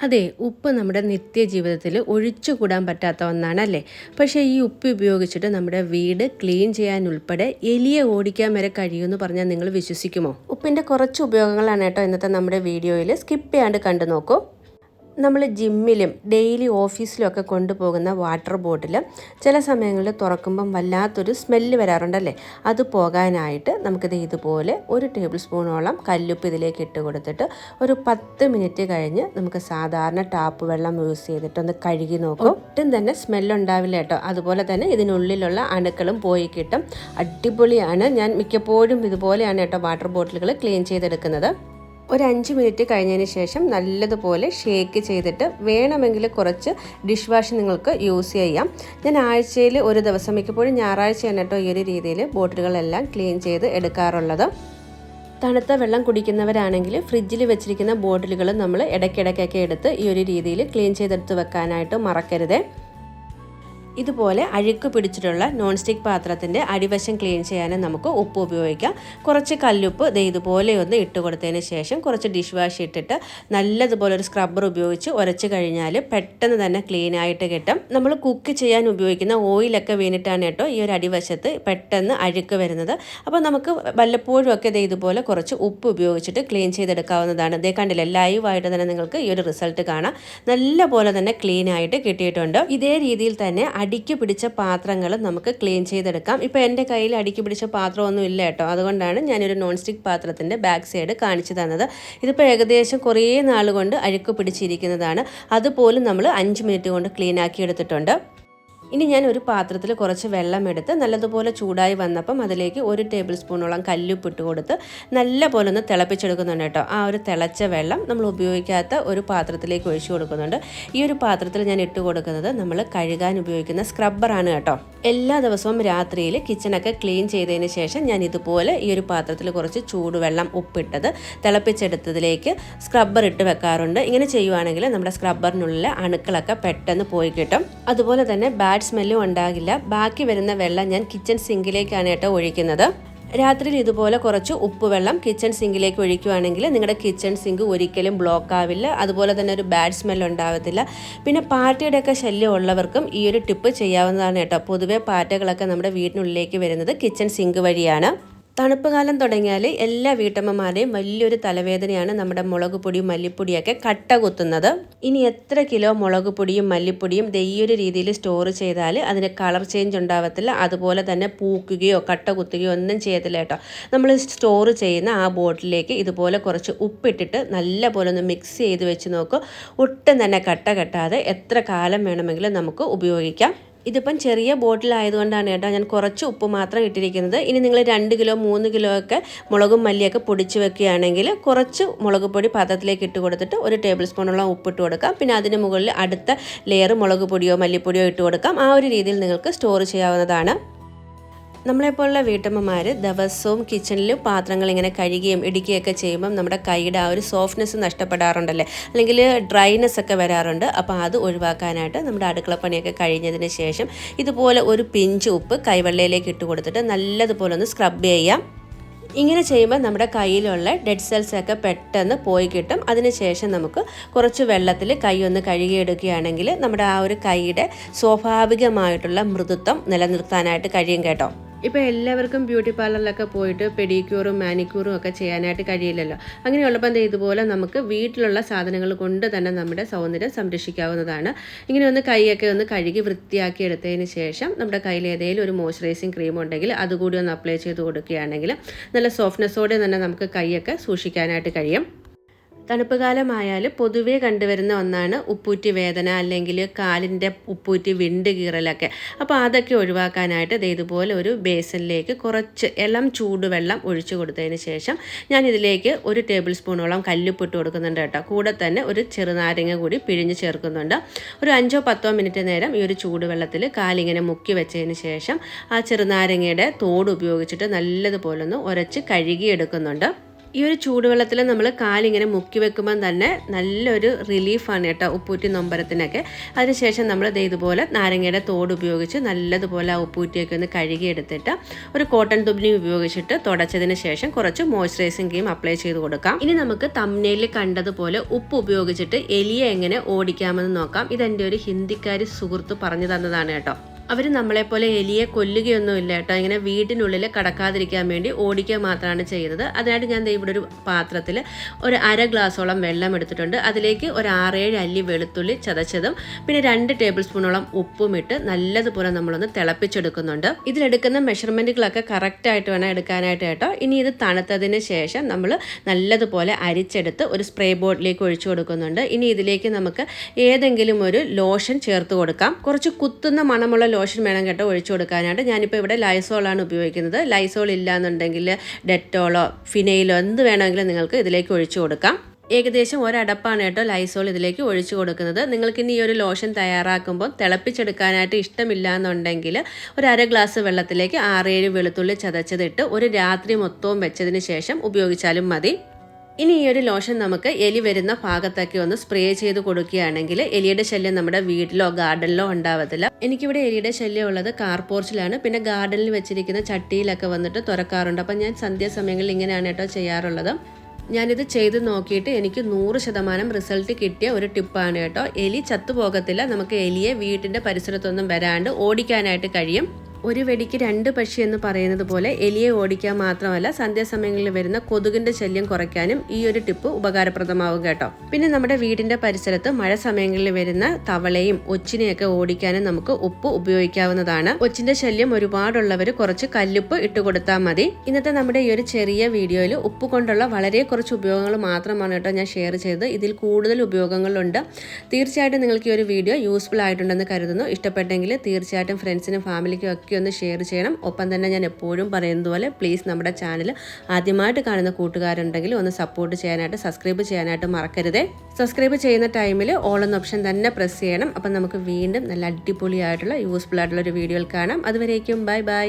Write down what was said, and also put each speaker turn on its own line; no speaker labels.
അതെ ഉപ്പ് നമ്മുടെ നിത്യജീവിതത്തിൽ ഒഴിച്ചുകൂടാൻ പറ്റാത്ത ഒന്നാണ് അല്ലേ പക്ഷേ ഈ ഉപ്പ് ഉപയോഗിച്ചിട്ട് നമ്മുടെ വീട് ക്ലീൻ ചെയ്യാൻ ഉൾപ്പെടെ എലിയെ ഓടിക്കാൻ വരെ കഴിയുമെന്ന് പറഞ്ഞാൽ നിങ്ങൾ വിശ്വസിക്കുമോ? ഉപ്പിന്റെ കുറച്ച് ഉപയോഗങ്ങളാണ് കേട്ടോ ഇന്നത്തെ നമ്മുടെ വീഡിയോയിൽ. സ്കിപ്പ് ചെയ്യാണ്ട് കണ്ടു നോക്കൂ. നമ്മൾ ജിമ്മിലും ഡെയിലി ഓഫീസിലും ഒക്കെ കൊണ്ടുപോകുന്ന വാട്ടർ ബോട്ടിൽ ചില സമയങ്ങളിൽ തുറക്കുമ്പം വല്ലാത്തൊരു സ്മെല്ല് വരാറുണ്ടല്ലേ? അത് പോകാനായിട്ട് നമുക്കിത് ഇതുപോലെ ഒരു ടേബിൾ സ്പൂണോളം കല്ലുപ്പ് ഇതിലേക്ക് ഇട്ട് കൊടുത്തിട്ട് ഒരു പത്ത് മിനിറ്റ് കഴിഞ്ഞ് നമുക്ക് സാധാരണ ടാപ്പ് വെള്ളം യൂസ് ചെയ്തിട്ട് ഒന്ന് കഴുകി നോക്കും. ഒട്ടും തന്നെ സ്മെല്ലുണ്ടാവില്ല കേട്ടോ. അതുപോലെ തന്നെ ഇതിനുള്ളിലുള്ള അണുക്കളും പോയി കിട്ടും. അടിപൊളിയാണ്. ഞാൻ മിക്കപ്പോഴും ഇതുപോലെയാണ് കേട്ടോ വാട്ടർ ബോട്ടിലുകൾ ക്ലീൻ ചെയ്തെടുക്കുന്നത്. ഒരു അഞ്ച് മിനിറ്റ് കഴിഞ്ഞതിന് ശേഷം നല്ലതുപോലെ ഷേക്ക് ചെയ്തിട്ട് വേണമെങ്കിൽ കുറച്ച് ഡിഷ് വാഷ് നിങ്ങൾക്ക് യൂസ് ചെയ്യാം. ഞാൻ ആഴ്ചയിൽ ഒരു ദിവസം മിക്കപ്പോഴും ഞായറാഴ്ച കേട്ടോ ഈ ഒരു രീതിയിൽ ബോട്ടിലുകളെല്ലാം ക്ലീൻ ചെയ്ത് എടുക്കാറുള്ളത്. തണുത്ത വെള്ളം കുടിക്കുന്നവരാണെങ്കിൽ ഫ്രിഡ്ജിൽ വെച്ചിരിക്കുന്ന ബോട്ടിലുകൾ നമ്മൾ ഇടയ്ക്കിടയ്ക്കൊക്കെ എടുത്ത് ഈ ഒരു രീതിയിൽ ക്ലീൻ ചെയ്തെടുത്ത് വെക്കാനായിട്ട് മറക്കരുതേ. ഇതുപോലെ അഴുക്ക് പിടിച്ചിട്ടുള്ള നോൺ സ്റ്റിക്ക് പാത്രത്തിന്റെ അടിവശം ക്ലീൻ ചെയ്യാനും നമുക്ക് ഉപ്പ് ഉപയോഗിക്കാം. കുറച്ച് കല്ലുപ്പ് ദേ ഇതുപോലെ ഒന്ന് ഇട്ട് കൊടുത്തതിന് ശേഷം കുറച്ച് ഡിഷ് വാഷ് ഇട്ടിട്ട് നല്ലതുപോലെ ഒരു സ്ക്രബ്ബർ ഉപയോഗിച്ച് ഉരച്ച് കഴിഞ്ഞാൽ പെട്ടെന്ന് തന്നെ ക്ലീൻ ആയിട്ട് കിട്ടും. നമ്മൾ കുക്ക് ചെയ്യാൻ ഉപയോഗിക്കുന്ന ഓയിലൊക്കെ വീണിട്ടാണ് കേട്ടോ ഈ ഒരു അടിവശത്ത് പെട്ടെന്ന് അഴുക്ക് വരുന്നത്. അപ്പോൾ നമുക്ക് വല്ലപ്പോഴും ഒക്കെ ദേ ഇതുപോലെ കുറച്ച് ഉപ്പ് ഉപയോഗിച്ചിട്ട് ക്ലീൻ ചെയ്തെടുക്കാവുന്നതാണ്. ഇതേ കണ്ടില്ല ലൈവായിട്ട് തന്നെ നിങ്ങൾക്ക് ഈ ഒരു റിസൾട്ട് കാണാം. നല്ല പോലെ തന്നെ ക്ലീൻ ആയിട്ട് കിട്ടിയിട്ടുണ്ട്. ഇതേ രീതിയിൽ തന്നെ അടിക്ക് പിടിച്ച പാത്രങ്ങൾ നമുക്ക് ക്ലീൻ ചെയ്തെടുക്കാം. ഇപ്പോൾ എന്റെ കയ്യിൽ അടിക്ക് പിടിച്ച പാത്രമൊന്നും ഇല്ല കേട്ടോ. അതുകൊണ്ടാണ് ഞാനൊരു നോൺ സ്റ്റിക്ക് പാത്രത്തിന്റെ ബാക്ക് സൈഡ് കാണിച്ചു തന്നത്. ഇതിപ്പോൾ ഏകദേശം കുറേ നാൾ കൊണ്ട് അഴുക്ക് പിടിച്ചിരിക്കുന്നതാണ്. അതുപോലും നമ്മൾ അഞ്ച് മിനിറ്റ് കൊണ്ട് ക്ലീൻ ആക്കി എടുത്തിട്ടുണ്ട്. ഇനി ഞാൻ ഒരു പാത്രത്തിൽ കുറച്ച് വെള്ളം എടുത്ത് നല്ലതുപോലെ ചൂടായി വന്നപ്പം അതിലേക്ക് ഒരു ടേബിൾ സ്പൂണോളം കല്ലുപ്പ് ഇട്ട് കൊടുത്ത് നല്ല പോലെ ഒന്ന് തിളപ്പിച്ചെടുക്കുന്നുണ്ട് കേട്ടോ. ആ ഒരു തിളച്ച വെള്ളം നമ്മൾ ഉപയോഗിക്കാത്ത ഒരു പാത്രത്തിലേക്ക് ഒഴിച്ചു കൊടുക്കുന്നുണ്ട്. ഈ ഒരു പാത്രത്തിൽ ഞാൻ ഇട്ട് കൊടുക്കുന്നത് നമ്മൾ കഴുകാൻ ഉപയോഗിക്കുന്ന സ്ക്രബ്ബറാണ് കേട്ടോ. എല്ലാ ദിവസവും രാത്രിയിൽ കിച്ചണൊക്കെ ക്ലീൻ ചെയ്തതിന് ശേഷം ഞാൻ ഇതുപോലെ ഈ ഒരു പാത്രത്തിൽ കുറച്ച് ചൂടുവെള്ളം ഉപ്പിട്ടത് തിളപ്പിച്ചെടുത്തതിലേക്ക് സ്ക്രബ്ബർ ഇട്ട് വെക്കാറുണ്ട്. ഇങ്ങനെ ചെയ്യുവാണെങ്കിൽ നമ്മുടെ സ്ക്രബ്ബറിനുള്ളിലെ അണുക്കളൊക്കെ പെട്ടെന്ന് പോയി കിട്ടും. അതുപോലെ തന്നെ ബാഡ് സ്മെല്ലും ഉണ്ടാകില്ല. ബാക്കി വരുന്ന വെള്ളം ഞാൻ കിച്ചൺ സിങ്കിലേക്കാണ് കേട്ടോ ഒഴിക്കുന്നത്. രാത്രിയിൽ ഇതുപോലെ കുറച്ച് ഉപ്പുവെള്ളം കിച്ചൺ സിങ്കിലേക്ക് ഒഴിക്കുകയാണെങ്കിൽ നിങ്ങളുടെ കിച്ചൺ സിങ്ക് ഒരിക്കലും ബ്ലോക്ക് ആവില്ല. അതുപോലെ തന്നെ ഒരു ബാഡ് സ്മെൽ ഉണ്ടാവത്തില്ല. പിന്നെ പാറ്റയുടെയൊക്കെ ശല്യം ഉള്ളവർക്കും ഈ ഒരു ടിപ്പ് ചെയ്യാവുന്നതാണ് കേട്ടോ. പൊതുവേ പാറ്റകളൊക്കെ നമ്മുടെ വീടിനുള്ളിലേക്ക് വരുന്നത് കിച്ചൺ സിങ്ക് വഴിയാണ്. തണുപ്പ് കാലം തുടങ്ങിയാൽ എല്ലാ വീട്ടമ്മമാരെയും വലിയൊരു തലവേദനയാണ് നമ്മുടെ മുളക് പൊടിയും മല്ലിപ്പൊടിയൊക്കെ കട്ട കുത്തുന്നത്. ഇനി എത്ര കിലോ മുളക് പൊടിയും മല്ലിപ്പൊടിയും ദയ്യൊരു രീതിയിൽ സ്റ്റോർ ചെയ്താൽ അതിന് കളർ ചേഞ്ച് ഉണ്ടാവത്തില്ല. അതുപോലെ തന്നെ പൂക്കുകയോ കട്ട കുത്തുകയോ ഒന്നും ചെയ്യത്തില്ല കേട്ടോ. നമ്മൾ സ്റ്റോർ ചെയ്യുന്ന ആ ബോട്ടിലേക്ക് ഇതുപോലെ കുറച്ച് ഉപ്പിട്ടിട്ട് നല്ല പോലെ ഒന്ന് മിക്സ് ചെയ്ത് വെച്ച് നോക്കുക ഒട്ടും തന്നെ കട്ട കെട്ടാതെ എത്ര കാലം വേണമെങ്കിലും നമുക്ക് ഉപയോഗിക്കാം. ഇതിപ്പം ചെറിയ ബോട്ടിലായതുകൊണ്ടാണ് കേട്ടോ ഞാൻ കുറച്ച് ഉപ്പ് മാത്രം ഇട്ടിരിക്കുന്നത്. ഇനി നിങ്ങൾ രണ്ട് കിലോ മൂന്ന് കിലോ ഒക്കെ മുളകും മല്ലിയൊക്കെ പൊടിച്ച് വെക്കുകയാണെങ്കിൽ കുറച്ച് മുളക് പൊടി പാത്രത്തിലേക്ക് ഇട്ട് കൊടുത്തിട്ട് ഒരു ടേബിൾ സ്പൂണോളം ഉപ്പിട്ട് കൊടുക്കാം. പിന്നെ അതിന് മുകളിൽ അടുത്ത ലെയർ മുളക് പൊടിയോ മല്ലിപ്പൊടിയോ ഇട്ട് കൊടുക്കാം. ആ ഒരു രീതിയിൽ നിങ്ങൾക്ക് സ്റ്റോർ ചെയ്യാവുന്നതാണ്. നമ്മളെപ്പോലുള്ള വീട്ടമ്മമാർ ദിവസവും കിച്ചണിൽ പാത്രങ്ങൾ ഇങ്ങനെ കഴുകുകയും ഇടിക്കുകയൊക്കെ ചെയ്യുമ്പം നമ്മുടെ കൈയുടെ ആ ഒരു സോഫ്റ്റ്നെസ് നഷ്ടപ്പെടാറുണ്ടല്ലേ? അല്ലെങ്കിൽ ഡ്രൈനെസ് ഒക്കെ വരാറുണ്ട്. അപ്പോൾ അത് ഒഴിവാക്കാനായിട്ട് നമ്മുടെ അടുക്കളപ്പണിയൊക്കെ കഴിഞ്ഞതിന് ശേഷം ഇതുപോലെ ഒരു പിഞ്ച് ഉപ്പ് കൈവെള്ളയിലേക്ക് ഇട്ട് കൊടുത്തിട്ട് നല്ലതുപോലെ ഒന്ന് സ്ക്രബ് ചെയ്യാം. ഇങ്ങനെ ചെയ്യുമ്പോൾ നമ്മുടെ കയ്യിലുള്ള ഡെഡ് സെൽസ് ഒക്കെ പെട്ടെന്ന് പോയി കിട്ടും. അതിനുശേഷം നമുക്ക് കുറച്ച് വെള്ളത്തിൽ കൈ ഒന്ന് കഴുകിയെടുക്കുകയാണെങ്കിൽ നമ്മുടെ ആ ഒരു കൈയുടെ സ്വാഭാവികമായിട്ടുള്ള മൃദുത്വം നിലനിർത്താനായിട്ട് കഴിയും കേട്ടോ. ഇപ്പോൾ എല്ലാവർക്കും ബ്യൂട്ടി പാർലറിലൊക്കെ പോയിട്ട് പെഡിക്യൂറും മാനിക്യൂറും ഒക്കെ ചെയ്യാനായിട്ട് കഴിയില്ലല്ലോ. അങ്ങനെയുള്ളപ്പോൾ എന്താ ഇതുപോലെ നമുക്ക് വീട്ടിലുള്ള സാധനങ്ങൾ കൊണ്ട് തന്നെ നമ്മുടെ സൗന്ദര്യം സംരക്ഷിക്കാവുന്നതാണ്. ഇങ്ങനെ ഒന്ന് കൈയൊക്കെ ഒന്ന് കഴുകി വൃത്തിയാക്കി എടുത്തതിന് ശേഷം നമ്മുടെ കയ്യിൽ ഏതെങ്കിലും ഒരു മോയ്സ്ചറൈസിങ് ക്രീം ഉണ്ടെങ്കിൽ അതുകൂടി ഒന്ന് അപ്ലൈ ചെയ്ത് കൊടുക്കുകയാണെങ്കിൽ നല്ല സോഫ്റ്റ്നെസ്സോടെ തന്നെ നമുക്ക് കൈയൊക്കെ സൂക്ഷിക്കാനായിട്ട് കഴിയും. തണുപ്പ് കാലമായാൽ പൊതുവേ കണ്ടുവരുന്ന ഒന്നാണ് ഉപ്പൂറ്റി വേദന അല്ലെങ്കിൽ കാലിന്റെ ഉപ്പൂറ്റി വിണ്ട് കീറലൊക്കെ. അപ്പോൾ അതൊക്കെ ഒഴിവാക്കാനായിട്ട് ദേ ഇതുപോലെ ഒരു ബേസനിലേക്ക് കുറച്ച് ഇളം ചൂടുവെള്ളം ഒഴിച്ചു കൊടുത്തതിന് ശേഷം ഞാൻ ഇതിലേക്ക് ഒരു ടേബിൾ സ്പൂണോളം കല്ലുപ്പിട്ട് കൊടുക്കുന്നുണ്ട് കേട്ടോ. കൂടെ തന്നെ ഒരു ചെറുനാരങ്ങ കൂടി പിഴിഞ്ഞ് ചേർക്കുന്നുണ്ട്. ഒരു അഞ്ചോ പത്തോ മിനിറ്റ് നേരം ഈ ഒരു ചൂടുവെള്ളത്തിൽ കാലിങ്ങനെ മുക്കി വെച്ചതിന് ശേഷം ആ ചെറുനാരങ്ങയുടെ തോട് ഉപയോഗിച്ചിട്ട് നല്ലതുപോലൊന്ന് ഉരച്ച് കഴുകിയെടുക്കുന്നുണ്ട്. ഈ ഒരു ചൂടുവെള്ളത്തിൽ നമ്മൾ കാലിങ്ങനെ മുക്കി വെക്കുമ്പം തന്നെ നല്ലൊരു റിലീഫാണ് കേട്ടോ ഉപ്പൂറ്റി നൊമ്പരത്തിനൊക്കെ. അതിനുശേഷം നമ്മൾ ഇത് ഇതുപോലെ നാരങ്ങയുടെ തോട് ഉപയോഗിച്ച് നല്ലതുപോലെ ആ ഉപ്പൂറ്റിയൊക്കെ ഒന്ന് കഴുകിയെടുത്തിട്ട് ഒരു കോട്ടൺ തുണി ഉപയോഗിച്ചിട്ട് തുടച്ചതിന് ശേഷം കുറച്ച് മോയ്സ്ചറൈസിങ് ക്രീം അപ്ലൈ ചെയ്ത് കൊടുക്കാം. ഇനി നമുക്ക് തമ്മനയിൽ കണ്ടതുപോലെ ഉപ്പ് ഉപയോഗിച്ചിട്ട് എലിയെ എങ്ങനെ ഓടിക്കാമെന്ന് നോക്കാം. ഇതെന്റെ ഒരു ഹിന്ദിക്കാരി സുഹൃത്ത് പറഞ്ഞു തന്നതാണ് കേട്ടോ. അവർ നമ്മളെപ്പോലെ എലിയെ കൊല്ലുകയൊന്നുമില്ല കേട്ടോ. ഇങ്ങനെ വീട്ടിനുള്ളിൽ കടക്കാതിരിക്കാൻ വേണ്ടി ഓടിക്കുക മാത്രമാണ് ചെയ്യുന്നത്. അതിനായിട്ട് ഞാൻ ഇവിടെ ഒരു പാത്രത്തിൽ ഒരു അര ഗ്ലാസോളം വെള്ളം എടുത്തിട്ടുണ്ട്. അതിലേക്ക് ഒരു ആറേഴ് അല്ലി വെളുത്തുള്ളി ചതച്ചതും പിന്നെ രണ്ട് ടേബിൾ സ്പൂണോളം ഉപ്പും ഇട്ട് നല്ലതുപോലെ നമ്മളൊന്ന് തിളപ്പിച്ചെടുക്കുന്നുണ്ട്. ഇതിലെടുക്കുന്ന മെഷർമെന്റുകളൊക്കെ കറക്റ്റായിട്ട് വേണം എടുക്കാനായിട്ട് കേട്ടോ. ഇനി ഇത് തണുത്തതിന് ശേഷം നമ്മൾ നല്ലതുപോലെ അരിച്ചെടുത്ത് ഒരു സ്പ്രേ ബോട്ടിലേക്ക് ഒഴിച്ചു കൊടുക്കുന്നുണ്ട്. ഇനി ഇതിലേക്ക് നമുക്ക് ഏതെങ്കിലും ഒരു ലോഷൻ ചേർത്ത് കൊടുക്കാം. കുറച്ച് കുത്തുന്ന മണമുള്ള ലോഷൻ വേണം കേട്ടോ ഒഴിച്ചു കൊടുക്കാനായിട്ട്. ഞാനിപ്പോൾ ഇവിടെ ലൈസോളാണ് ഉപയോഗിക്കുന്നത്. ലൈസോൾ ഇല്ലാന്നുണ്ടെങ്കിൽ ഡെറ്റോളോ ഫിനൈലോ എന്ത് വേണമെങ്കിലും നിങ്ങൾക്ക് ഇതിലേക്ക് ഒഴിച്ചു കൊടുക്കാം. ഏകദേശം ഒരടപ്പാണ് കേട്ടോ ലൈസോൾ ഇതിലേക്ക് ഒഴിച്ചു കൊടുക്കുന്നത്. നിങ്ങൾക്ക് ഇനി ഈ ഒരു ലോഷൻ തയ്യാറാക്കുമ്പോൾ തിളപ്പിച്ചെടുക്കാനായിട്ട് ഇഷ്ടമില്ല എന്നുണ്ടെങ്കിൽ ഒരു അര ഗ്ലാസ് വെള്ളത്തിലേക്ക് ആറേഴ് വെളുത്തുള്ളി ചതച്ചതിട്ട് ഒരു രാത്രി മൊത്തവും വെച്ചതിന് ശേഷം ഉപയോഗിച്ചാലും മതി. ഇനി ഈ ഒരു ലോഷൻ നമുക്ക് എലി വരുന്ന ഭാഗത്തൊക്കെ ഒന്ന് സ്പ്രേ ചെയ്ത് കൊടുക്കുകയാണെങ്കിൽ എലിയുടെ ശല്യം നമ്മുടെ വീട്ടിലോ ഗാർഡനിലോ ഉണ്ടാവത്തില്ല. എനിക്കിവിടെ എലിയുടെ ശല്യം ഉള്ളത് കാർ പോർച്ചിലാണ് പിന്നെ ഗാർഡനിൽ വെച്ചിരിക്കുന്ന ചട്ടിയിലൊക്കെ വന്നിട്ട് തുറക്കാറുണ്ട്. അപ്പം ഞാൻ സന്ധ്യാസമയങ്ങളിൽ ഇങ്ങനെയാണ് കേട്ടോ ചെയ്യാറുള്ളത്. ഞാനിത് ചെയ്ത് നോക്കിയിട്ട് എനിക്ക് നൂറ് ശതമാനം റിസൾട്ട് കിട്ടിയ ഒരു ടിപ്പാണ് കേട്ടോ. എലി ചത്തുപോകത്തില്ല. നമുക്ക് എലിയെ വീട്ടിന്റെ പരിസരത്തൊന്നും വരാണ്ട് ഓടിക്കാനായിട്ട് കഴിയും. ഒരു വെടിക്ക് രണ്ട് പക്ഷി എന്ന് പറയുന്നത് പോലെ എലിയെ ഓടിക്കാൻ മാത്രമല്ല സന്ധ്യാസമയങ്ങളിൽ വരുന്ന കൊതുകിന്റെ ശല്യം കുറയ്ക്കാനും ഈ ഒരു ടിപ്പ് ഉപകാരപ്രദമാവും കേട്ടോ. പിന്നെ നമ്മുടെ വീടിന്റെ പരിസരത്ത് മഴ സമയങ്ങളിൽ വരുന്ന തവളയും ഒച്ചിനെയൊക്കെ ഓടിക്കാനും നമുക്ക് ഉപ്പ് ഉപയോഗിക്കാവുന്നതാണ്. ഒച്ചിന്റെ ശല്യം ഒരുപാടുള്ളവർ കുറച്ച് കല്ലുപ്പ് ഇട്ട് കൊടുത്താൽ മതി. ഇന്നത്തെ നമ്മുടെ ഈ ഒരു ചെറിയ വീഡിയോയിൽ ഉപ്പ് കൊണ്ടുള്ള വളരെ കുറച്ച് ഉപയോഗങ്ങൾ മാത്രമാണ് കേട്ടോ ഞാൻ ഷെയർ ചെയ്തത്. ഇതിൽ കൂടുതൽ ഉപയോഗങ്ങളുണ്ട്. തീർച്ചയായിട്ടും നിങ്ങൾക്ക് ഈ ഒരു വീഡിയോ യൂസ്ഫുൾ ആയിട്ടുണ്ടെന്ന് കരുതുന്നു. ഇഷ്ടപ്പെട്ടെങ്കിൽ തീർച്ചയായിട്ടും ഫ്രണ്ട്സിനും ഫാമിലിക്കും ഒക്കെ ഒന്ന് ഷെയർ ചെയ്യണം. ഒപ്പം തന്നെ ഞാൻ എപ്പോഴും പറയുന്നത് പോലെ പ്ലീസ് നമ്മുടെ ചാനൽ ആദ്യമായിട്ട് കാണുന്ന കൂട്ടുകാരുണ്ടെങ്കിൽ ഒന്ന് സപ്പോർട്ട് ചെയ്യാനായിട്ട് സബ്സ്ക്രൈബ് ചെയ്യാനായിട്ട് മറക്കരുതേ. സബ്സ്ക്രൈബ് ചെയ്യുന്ന ടൈമിൽ ഓൾ എന്ന ഓപ്ഷൻ തന്നെ പ്രസ് ചെയ്യണം. അപ്പം നമുക്ക് വീണ്ടും നല്ല അടിപൊളിയായിട്ടുള്ള യൂസ്ഫുൾ ആയിട്ടുള്ള ഒരു വീഡിയോയിൽ കാണാം. അതുവരേക്കും ബൈ ബൈ